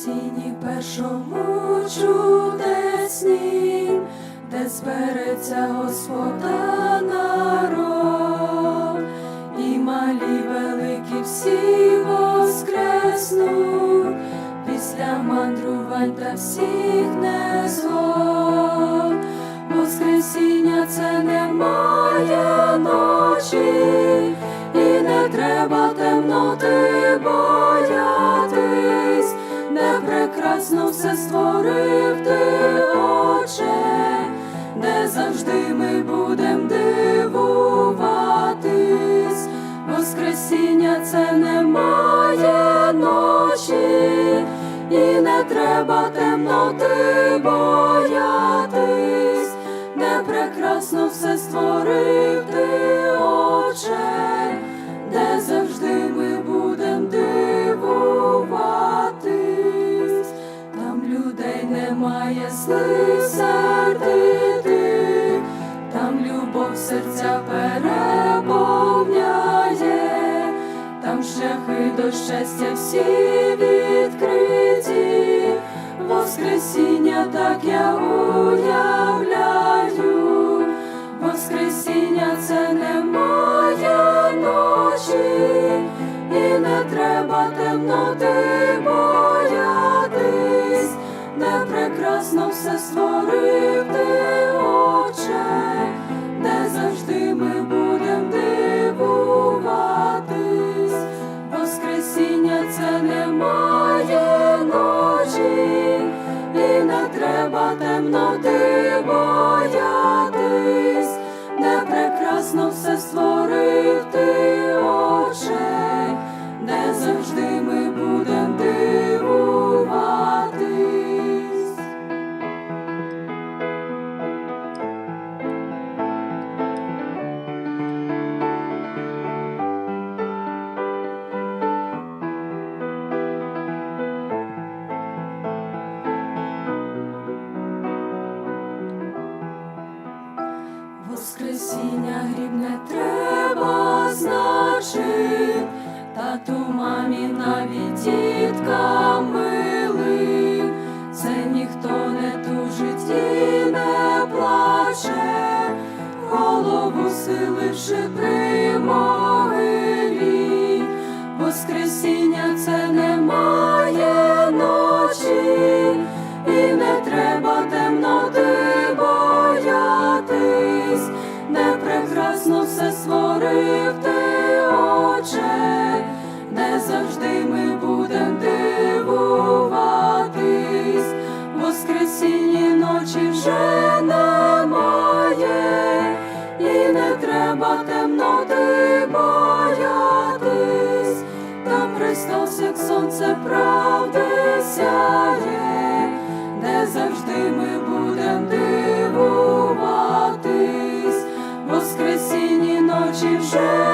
Воскресінні першому чудеснім, де збереться Господа народ, і малі великі всі воскреснуть, після мандрувань та всіх незгод. Воскресіння це немає ночі, і не треба темноти прекрасно все створив ти, Отче, де завжди ми будем дивуватись, Воскресіння це немає ночі, і не треба темноти боятись, де прекрасно все створив ти, Отче, немає там любов серця переповняє, там шляхи до щастя всі відкриті, Воскресіння так я уявляю, Воскресіння це немає ночі, і не треба темноти прекрасно все створив ти, Отче, де завжди ми будем дивуватись, Воскресіння це немає ночі, і не треба темноти Воскресіння гріб не треба значить, тату мамі навіть дітка милий, це ніхто не тужить і не плаче, голову силивши при могилі, Воскресіння прекрасно все створив ти, Отче, де завжди ми будем дивуватись, Воскресінні ночі вже немає, і не треба темноти боятись, там Христос, як сонце правди сяє, де завжди ми будем дивуватись, Воскресінні ночі вже не